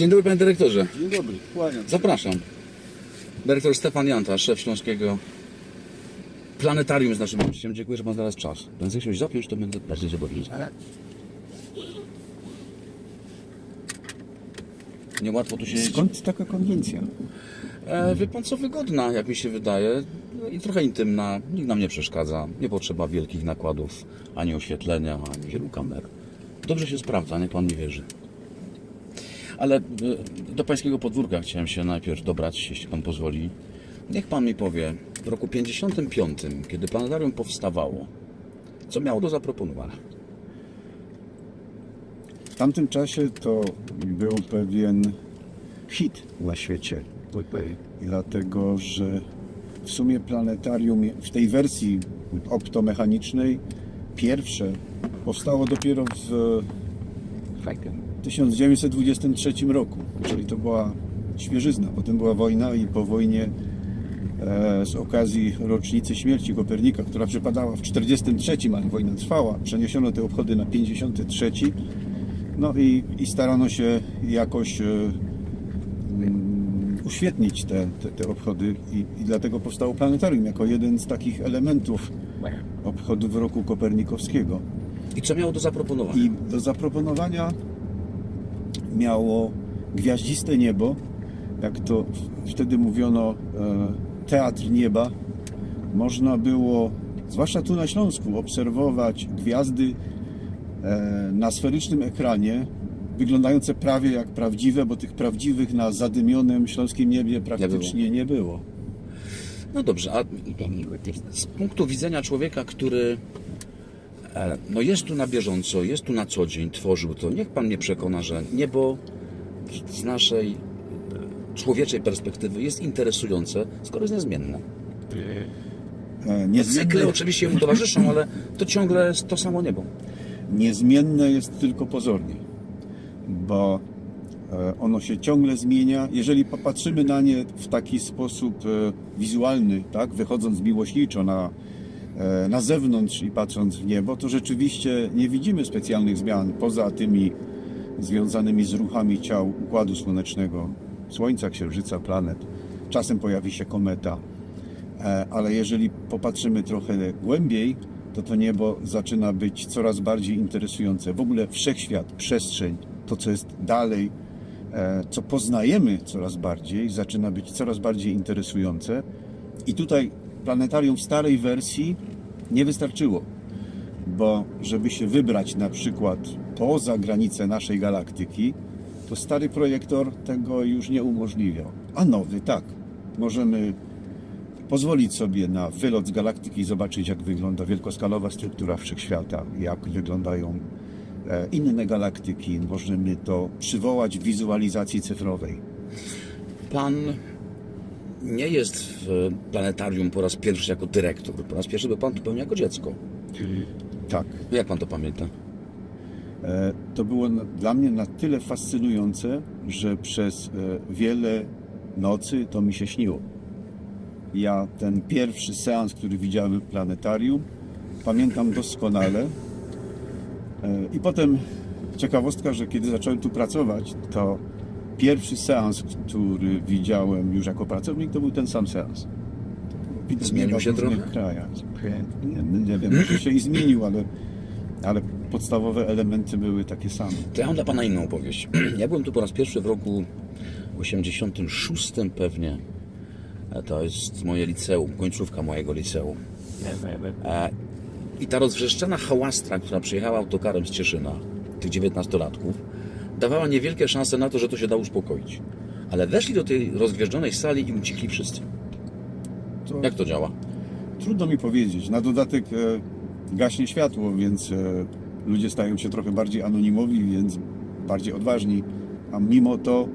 Dzień dobry panie dyrektorze. Dzień dobry, kłaniam. się. Zapraszam. Dyrektor Stefan Janta, szef Śląskiego Planetarium z naszym gościem. Dziękuję, że pan znalazł czas. Będę chciał zapiąć, to będę bardziej zobowiązany. Niełatwo tu siedzieć. Skąd taka konwencja? E, wie pan co, wygodna, jak mi się wydaje. No I trochę intymna. Nikt nam nie przeszkadza. Nie potrzeba wielkich nakładów, ani oświetlenia, ani wielu kamer. Dobrze się sprawdza, niech pan mi wierzy. Ale e, do pańskiego podwórka chciałem się najpierw dobrać, jeśli pan pozwoli. Niech pan mi powie, w roku 55, kiedy planetarium powstawało, co miało do zaproponowania? W tamtym czasie to był pewien hit na świecie. Dlatego, że w sumie planetarium w tej wersji optomechanicznej pierwsze powstało dopiero w 1923 roku, czyli to była świeżyzna. Potem była wojna i po wojnie e, z okazji rocznicy śmierci Kopernika, która przypadała w 43, ale wojna trwała, przeniesiono te obchody na 53. No i, i starano się jakoś e, mm, uświetnić te, te, te obchody i, i dlatego powstało planetarium jako jeden z takich elementów obchodów roku kopernikowskiego. I co miało do zaproponowania? I do zaproponowania miało gwiaździste niebo, jak to wtedy mówiono, e, teatr nieba. Można było, zwłaszcza tu na Śląsku, obserwować gwiazdy e, na sferycznym ekranie, wyglądające prawie jak prawdziwe, bo tych prawdziwych na zadymionym śląskim niebie praktycznie nie było. No dobrze, a z punktu widzenia człowieka, który no jest tu na bieżąco, jest tu na co dzień, tworzył to, niech pan mnie przekona, że niebo z naszej e, człowieczej perspektywy jest interesujące, skoro jest niezmienne. E, Cykle oczywiście mu towarzyszą, ale to ciągle jest to samo niebo. niezmienne jest tylko pozornie, bo e, ono się ciągle zmienia. Jeżeli popatrzymy na nie w taki sposób e, wizualny, tak, wychodząc miłośniczo na, e, na zewnątrz i patrząc w niebo, to rzeczywiście nie widzimy specjalnych zmian poza tymi związanymi z ruchami ciał Układu Słonecznego, Słońca, Księżyca, planet. Czasem pojawi się kometa, E, ale jeżeli popatrzymy trochę głębiej, to to niebo zaczyna być coraz bardziej interesujące. W ogóle wszechświat, przestrzeń, to co jest dalej, e, co poznajemy coraz bardziej, zaczyna być coraz bardziej interesujące. I tutaj planetarium w starej wersji nie wystarczyło, bo żeby się wybrać na przykład poza granice naszej galaktyki, to stary projektor tego już nie umożliwiał. A nowy tak. Możemy pozwolić sobie na wylot z galaktyki i zobaczyć, jak wygląda wielkoskalowa struktura wszechświata, jak wyglądają e, inne galaktyki. Możemy to przywołać w wizualizacji cyfrowej. Pan nie jest w planetarium po raz pierwszy jako dyrektor. Po raz pierwszy był pan tu pewnie jako dziecko. Tak. Jak pan to pamięta? E, To było na- dla mnie na tyle fascynujące, że przez e, wiele nocy to mi się śniło. Ja ten pierwszy seans, który widziałem w planetarium, pamiętam doskonale. E, I potem ciekawostka, że kiedy zacząłem tu pracować, to pierwszy seans, który widziałem już jako pracownik, to był ten sam seans. Zmienił w się trochę? krajach. Nie, nie wiem, może się i zmienił, ale, ale podstawowe elementy były takie same. To ja mam dla Pana inną opowieść. Ja byłem tu po raz pierwszy w roku 86 pewnie. E, To jest moje liceum, końcówka mojego liceum. E, I ta rozwrzeszczona hałastra, która przyjechała autokarem z Cieszyna, tych 19-latków, dawała niewielkie szanse na to, że to się da uspokoić. Ale weszli do tej rozgwieżdżonej sali i ucichli wszyscy. To Jak to działa? trudno mi powiedzieć. Na dodatek e, gaśnie światło, więc e, ludzie stają się trochę bardziej anonimowi, więc bardziej odważni. A mimo to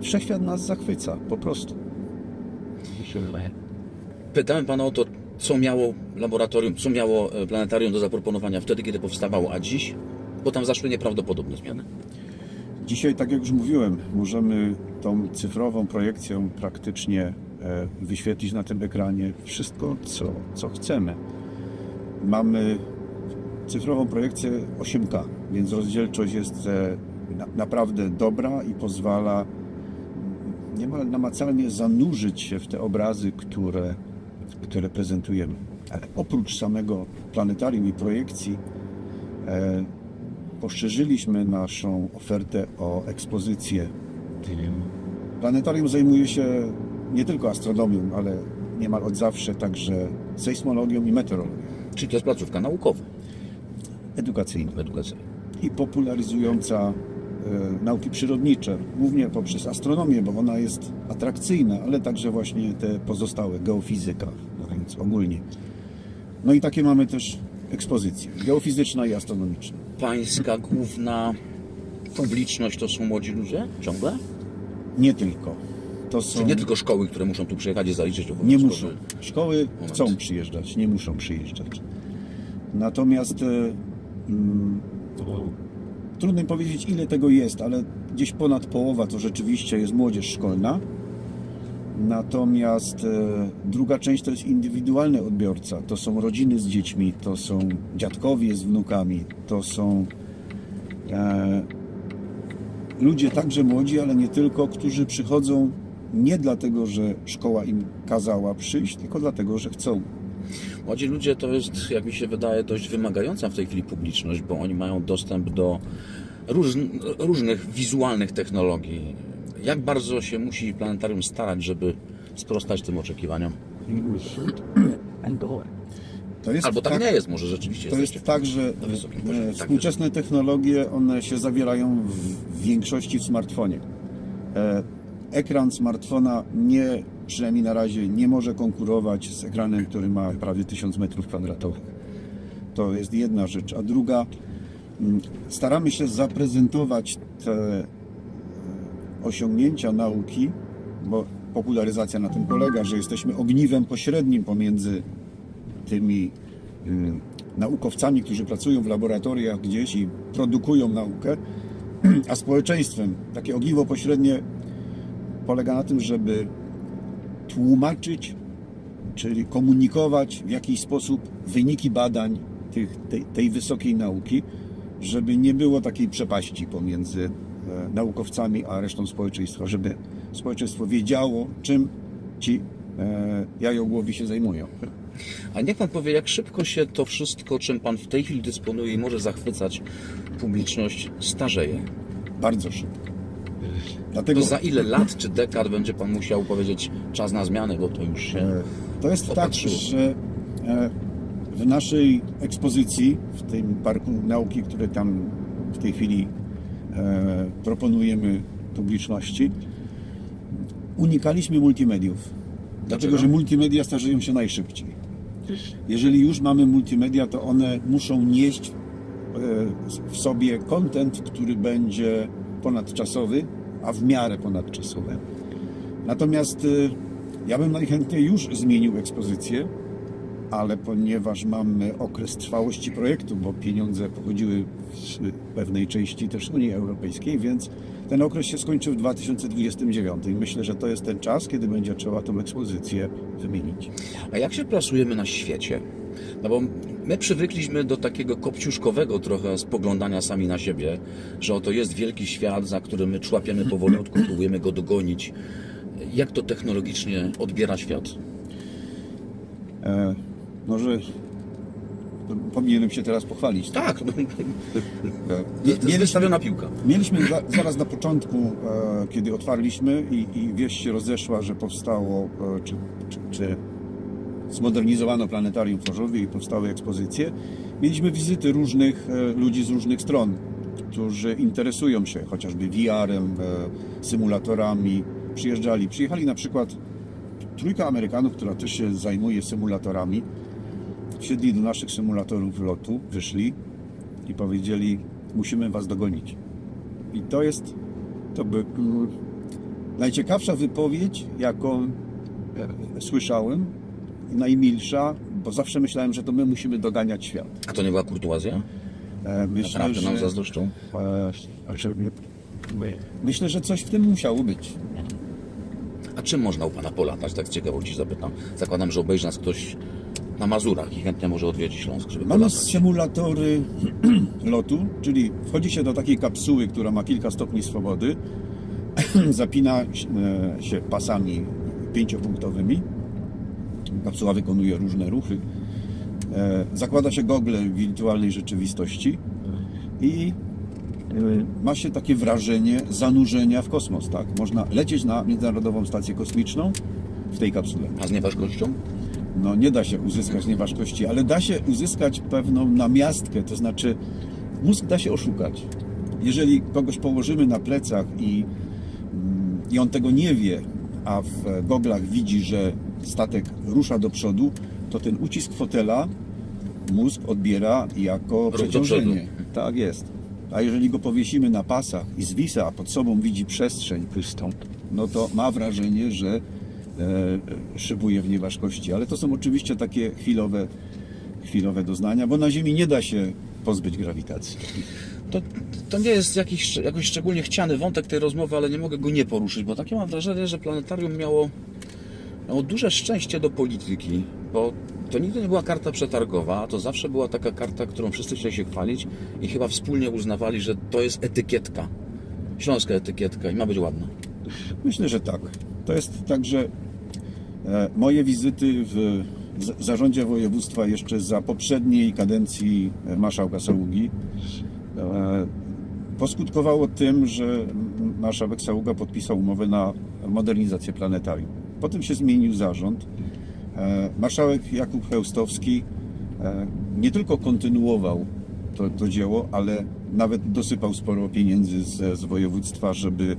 wszechświat nas zachwyca, po prostu. Pytałem Pana o to, co miało laboratorium, co miało e, planetarium do zaproponowania wtedy, kiedy powstawało, a dziś, bo tam zaszły nieprawdopodobne zmiany. Dzisiaj, tak jak już mówiłem, możemy tą cyfrową projekcją praktycznie e, wyświetlić na tym ekranie wszystko, co, co chcemy. Mamy cyfrową projekcję 8K, więc rozdzielczość jest e, na, naprawdę dobra i pozwala niemal namacalnie zanurzyć się w te obrazy, które, które prezentujemy. Ale oprócz samego planetarium i projekcji, e, poszerzyliśmy naszą ofertę o ekspozycję. Planetarium zajmuje się nie tylko astronomią, ale niemal od zawsze także sejsmologią i meteorologią, Czyli to jest placówka naukowa, edukacyjną edukacyjna. i popularyzująca e, nauki przyrodnicze, głównie poprzez astronomię, bo ona jest atrakcyjna, ale także właśnie te pozostałe, geofizyka, mówiąc ogólnie. No i takie mamy też ekspozycje, geofizyczna i astronomiczna. Pańska główna publiczność to są młodzi ludzie? Ciągle? Nie tylko. To są... Czyli nie tylko szkoły, które muszą tu przyjechać i zaliczyć Nie obowiązkowy- muszą. Szkoły Moment. chcą przyjeżdżać, nie muszą przyjeżdżać. Natomiast e, mm, trudno mi powiedzieć, ile tego jest, ale gdzieś ponad połowa to rzeczywiście jest młodzież szkolna. Natomiast e, druga część to jest indywidualny odbiorca. To są rodziny z dziećmi, to są dziadkowie z wnukami, to są e, ludzie także młodzi, ale nie tylko, którzy przychodzą nie dlatego, że szkoła im kazała przyjść, tylko dlatego, że chcą. Młodzi ludzie to jest, jak mi się wydaje, dość wymagająca w tej chwili publiczność, bo oni mają dostęp do różn, różnych wizualnych technologii. Jak bardzo się musi planetarium starać, żeby sprostać tym oczekiwaniom? Albo tak nie jest, może rzeczywiście To jest tak, że poziomie. e, Tak współczesne technologie, one się zawierają w, większości w smartfonie. E, ekran smartfona nie, przynajmniej na razie, nie może konkurować z ekranem, który ma prawie 1000 metrów kwadratowych. To jest jedna rzecz. A druga, mm, staramy się zaprezentować te osiągnięcia nauki, bo popularyzacja na tym polega, że jesteśmy ogniwem pośrednim pomiędzy tymi y, naukowcami, którzy pracują w laboratoriach gdzieś i produkują naukę, a społeczeństwem. Takie ogniwo pośrednie polega na tym, żeby tłumaczyć, czyli komunikować w jakiś sposób wyniki badań tych, tej, tej wysokiej nauki, żeby nie było takiej przepaści pomiędzy naukowcami a resztą społeczeństwa, żeby społeczeństwo wiedziało, czym ci e, jajogłowi się zajmują. A niech pan powie, jak szybko się to wszystko, czym pan w tej chwili dysponuje i może zachwycać publiczność, starzeje? Bardzo szybko. Dlatego To za ile lat czy dekad będzie pan musiał powiedzieć czas na zmianę, bo to już się... e, to jest tak, Popatrzyło. że e, w naszej ekspozycji, w tym parku nauki, który tam w tej chwili e, proponujemy publiczności, unikaliśmy multimediów. Dlatego, że multimedia starzeją się najszybciej. Jeżeli już mamy multimedia, to one muszą nieść e, w sobie content, który będzie ponadczasowy, a w miarę ponadczasowy. Natomiast y, ja bym najchętniej już zmienił ekspozycję, ale ponieważ mamy okres trwałości projektu, bo pieniądze pochodziły z pewnej części też Unii Europejskiej, więc ten okres się skończy w 2029 i myślę, że to jest ten czas, kiedy będzie trzeba tą ekspozycję wymienić. A jak się plasujemy na świecie? No bo my przywykliśmy do takiego kopciuszkowego trochę spoglądania sami na siebie, że oto jest wielki świat, za którym my człapiemy powolutku, próbujemy go dogonić. Jak to technologicznie odbiera świat? E, może powinienem się teraz pochwalić. Tak, no, jest mieliśmy- wystawiona piłka. Mieliśmy za, zaraz na początku, e, kiedy otwarliśmy i, i wieść się rozeszła, że powstało, e, czy, czy, czy zmodernizowano planetarium w Chorzowie i powstały ekspozycje, mieliśmy wizyty różnych e, ludzi z różnych stron, którzy interesują się chociażby VR-em, e, symulatorami, przyjeżdżali. Przyjechali na przykład trójka Amerykanów, która też się zajmuje symulatorami, wsiedli do naszych symulatorów lotu, wyszli i powiedzieli, musimy was dogonić. I to jest to by, mm, najciekawsza wypowiedź, jaką e, słyszałem, i najmilsza, bo zawsze myślałem, że to my musimy doganiać świat. A to nie była kurtuazja? E, Myślę, Naprawdę nam że, zazdroszczą? e, że- myślę, że coś w tym musiało być. A czym można u Pana polatać? Tak z ciekawości zapytam. Zakładam, że obejrzy nas ktoś na Mazurach i chętnie może odwiedzi Śląsk, żeby Mamy polatać. symulatory lotu, czyli wchodzi się do takiej kapsuły, która ma kilka stopni swobody, zapina e, się pasami pięciopunktowymi. Kapsuła wykonuje różne ruchy. E, Zakłada się gogle wirtualnej rzeczywistości i e, ma się takie wrażenie zanurzenia w kosmos. Tak? Można lecieć na Międzynarodową Stację Kosmiczną w tej kapsule. A z nieważkością? No nie da się uzyskać nieważkości, ale da się uzyskać pewną namiastkę, to znaczy mózg da się oszukać. Jeżeli kogoś położymy na plecach i, mm, i on tego nie wie, a w goglach widzi, że statek rusza do przodu, to ten ucisk fotela mózg odbiera jako przeciążenie. Tak jest. A jeżeli go powiesimy na pasach i zwisa, a pod sobą widzi przestrzeń pustą, no to ma wrażenie, że szybuje w nieważkości. Ale to są oczywiście takie chwilowe, chwilowe doznania, bo na Ziemi nie da się pozbyć grawitacji. To, to nie jest jakiś, jakoś szczególnie chciany wątek tej rozmowy, ale nie mogę go nie poruszyć, bo takie mam wrażenie, że planetarium miało, miało duże szczęście do polityki, bo to nigdy nie była karta przetargowa, to zawsze była taka karta, którą wszyscy chcieli się chwalić i chyba wspólnie uznawali, że to jest etykietka. Śląska etykietka i ma być ładna. Myślę, że tak. To jest tak, że e, moje wizyty w zarządzie województwa jeszcze za poprzedniej kadencji e, marszałka Saługi e, poskutkowało tym, że marszałek Saługa podpisał umowę na modernizację planetarium. Potem się zmienił zarząd. E, Marszałek Jakub Chełstowski e, nie tylko kontynuował to, to dzieło, ale nawet dosypał sporo pieniędzy z, z województwa, żeby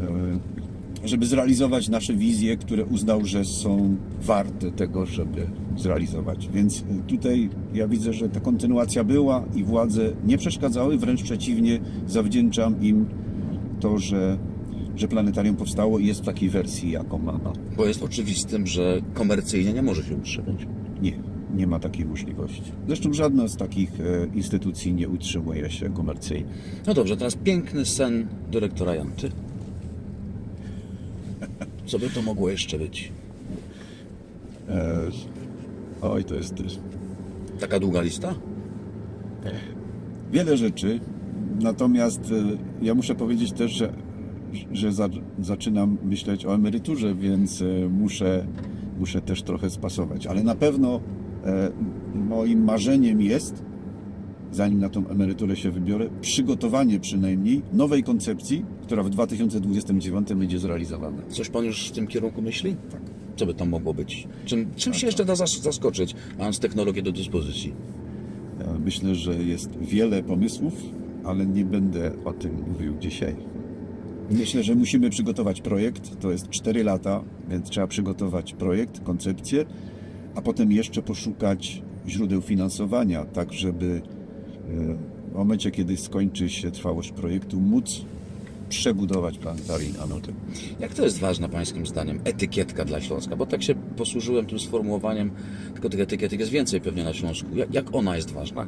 e, żeby zrealizować nasze wizje, które uznał, że są warte tego, żeby zrealizować. Więc y, tutaj ja widzę, że ta kontynuacja była i władze nie przeszkadzały, wręcz przeciwnie, zawdzięczam im to, że, że planetarium powstało i jest w takiej wersji, jaką ma. Bo jest oczywistym, że komercyjnie nie może się utrzymać. Nie, nie ma takiej możliwości. Zresztą żadna z takich e, instytucji nie utrzymuje się komercyjnie. No dobrze, teraz piękny sen dyrektora Janty. Co by to mogło jeszcze być? E, oj, to jest Taka długa lista? wiele rzeczy, natomiast e, ja muszę powiedzieć też, że, że za, zaczynam myśleć o emeryturze, więc e, muszę, muszę też trochę spasować. Ale na pewno e, moim marzeniem jest, zanim na tą emeryturę się wybiorę, przygotowanie przynajmniej nowej koncepcji, która w 2029 będzie zrealizowana. Coś pan już w tym kierunku myśli? Tak. Co by tam mogło być? Czym, czym się jeszcze da zas- zaskoczyć, mając technologię do dyspozycji? Ja Myślę, że jest wiele pomysłów, ale nie będę o tym mówił dzisiaj. Myślę, że musimy przygotować projekt. To jest 4 lata, więc trzeba przygotować projekt, koncepcję, a potem jeszcze poszukać źródeł finansowania, tak żeby e, w momencie, kiedy skończy się trwałość projektu, móc przebudować planetarium na noty. Jak to jest ważna pańskim zdaniem etykietka dla Śląska? Bo tak się posłużyłem tym sformułowaniem, tylko tych etykietek jest więcej pewnie na Śląsku. Jak, jak ona jest ważna?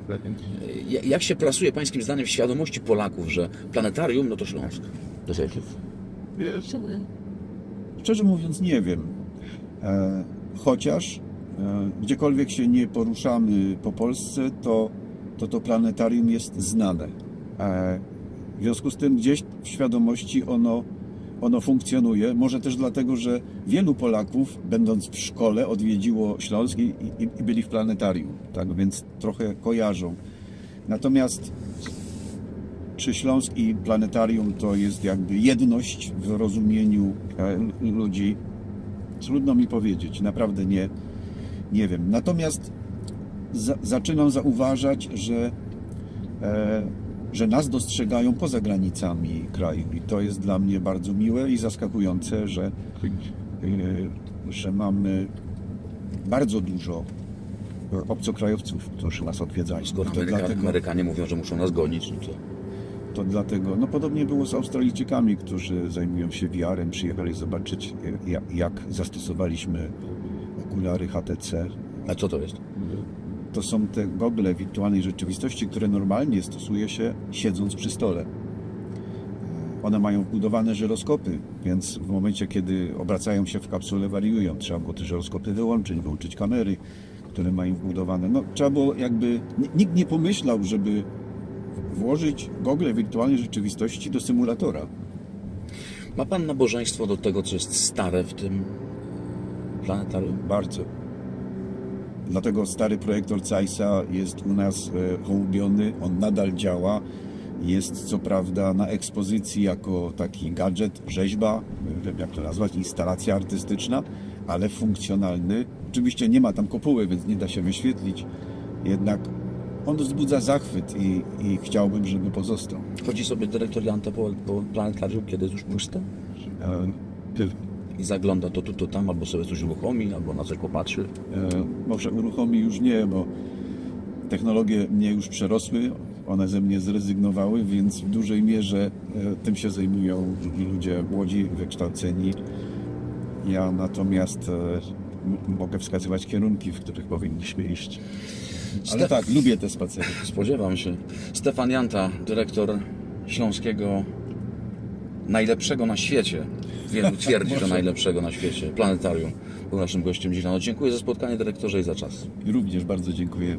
Ja- Jak się plasuje pańskim zdaniem w świadomości Polaków, że planetarium no to Śląsk? To jest Szczerze mówiąc, nie wiem. E, chociaż e, gdziekolwiek się nie poruszamy po Polsce, to to, to planetarium jest znane. E, w związku z tym gdzieś w świadomości ono, ono funkcjonuje. Może też dlatego, że wielu Polaków, będąc w szkole, odwiedziło Śląsk i, i, i byli w planetarium. Tak więc trochę kojarzą. Natomiast czy Śląsk i planetarium to jest jakby jedność w rozumieniu e, ludzi? Trudno mi powiedzieć, naprawdę nie, nie wiem. Natomiast za, zaczynam zauważać, że, e, że nas dostrzegają poza granicami kraju i to jest dla mnie bardzo miłe i zaskakujące, że, e, że mamy bardzo dużo obcokrajowców, którzy nas odwiedzają. Skoro To Ameryka, dlatego- Amerykanie mówią, że muszą nas gonić, no to to dlatego, no podobnie było z Australijczykami, którzy zajmują się VR-em, przyjechali zobaczyć e, jak, jak zastosowaliśmy okulary HTC. a co to jest? To są te gogle wirtualnej rzeczywistości, które normalnie stosuje się siedząc przy stole. E, One mają wbudowane żyroskopy, więc w momencie, kiedy obracają się w kapsule, wariują. Trzeba było te żyroskopy wyłączyć, wyłączyć kamery, które mają wbudowane. No, trzeba było jakby, nikt nie pomyślał, żeby włożyć gogle wirtualnej rzeczywistości do symulatora. Ma pan nabożeństwo do tego, co jest stare w tym planetarium? Bardzo. Dlatego stary projektor Zeissa jest u nas e, hołubiony, on nadal działa. Jest co prawda na ekspozycji jako taki gadżet, rzeźba, nie wiem jak to nazwać, instalacja artystyczna, ale funkcjonalny. Oczywiście nie ma tam kopuły, więc nie da się wyświetlić. Jednak on wzbudza zachwyt i, i chciałbym, żeby pozostał. Chodzi sobie dyrektor Janta po, po planetarium, kiedy jest już puste? E. I zagląda to tu, to tam, albo sobie coś uruchomi, albo na coś popatrzy. E, Może uruchomi już nie, bo technologie mnie już przerosły, one ze mnie zrezygnowały, więc w dużej mierze e, tym się zajmują ludzie młodzi, wykształceni. Ja natomiast e, mogę wskazywać kierunki, w których powinniśmy iść. Ale Stef- tak, lubię te spacery. Spodziewam się. Stefan Janta, dyrektor Śląskiego najlepszego na świecie. Wielu twierdzi, że najlepszego na świecie. Planetarium. Był naszym gościem dziś rano. Dziękuję za spotkanie dyrektorze i za czas. Również bardzo dziękuję.